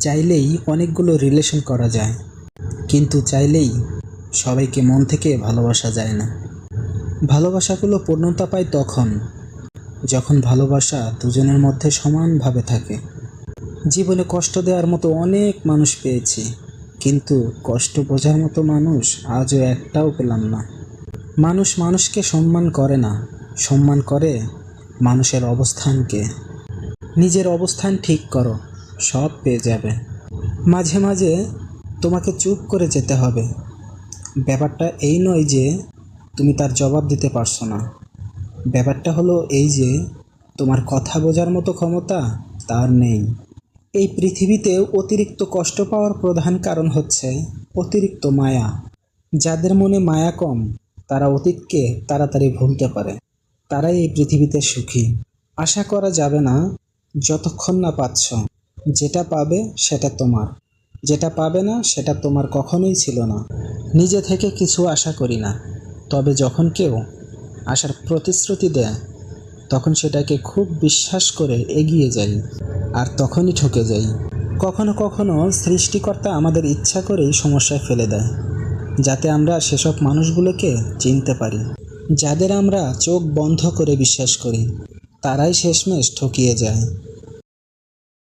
চাইলেই অনেকগুলো রিলেশন করা যায়। কিন্তু চাইলেই সবাইকে মন থেকে ভালোবাসা যায় না। ভালোবাসাগুলো পূর্ণতা পায় তখন, যখন ভালোবাসা দুজনের মধ্যে সমানভাবে থাকে। জীবনে কষ্ট দেওয়ার মতো অনেক মানুষ পেয়েছি, কিন্তু কষ্ট বোঝার মতো মানুষ আজও একটাও পেলাম না। মানুষ মানুষকে সম্মান করে না, সম্মান করে মানুষের অবস্থানকে। নিজের অবস্থান ঠিক করো সব পেয়ে যাবে। মাঝে মাঝে তোমাকে চুপ করে যেতে হবে। ব্যাপারটা এই নয় যে তুমি তার জবাব দিতে পারছ না। ব্যাপারটা হলো এই যে তোমার কথা বোঝার মতো ক্ষমতা তার নেই। এই পৃথিবীতে অতিরিক্ত কষ্ট পাওয়ার প্রধান কারণ হচ্ছে অতিরিক্ত মায়া। যাদের মনে মায়া কম, তারা অতীতকে তাড়াতাড়ি ভুলতে পারে। তারাই এই পৃথিবীতে সুখী। আশা করা যাবে না, যতক্ষণ না পাচ্ছ। যেটা পাবে সেটা তোমার। যেটা পাবে না, সেটা তোমার কখনোই ছিল না। নিজে থেকে কিছু আশা করি না। তবে যখন কেউ আশার প্রতিশ্রুতি দেয়, তখন সেটাকে খুব বিশ্বাস করে এগিয়ে যাই আর তখনই ঠকে যাই। কখনো কখনো সৃষ্টিকর্তা আমাদের ইচ্ছা করেই সমস্যায় ফেলে দেয়, যাতে আমরা সেসব মানুষগুলোকে চিনতে পারি। যাদের আমরা চোখ বন্ধ করে বিশ্বাস করি, তারাই শেষমেশ ঠকিয়ে যায়।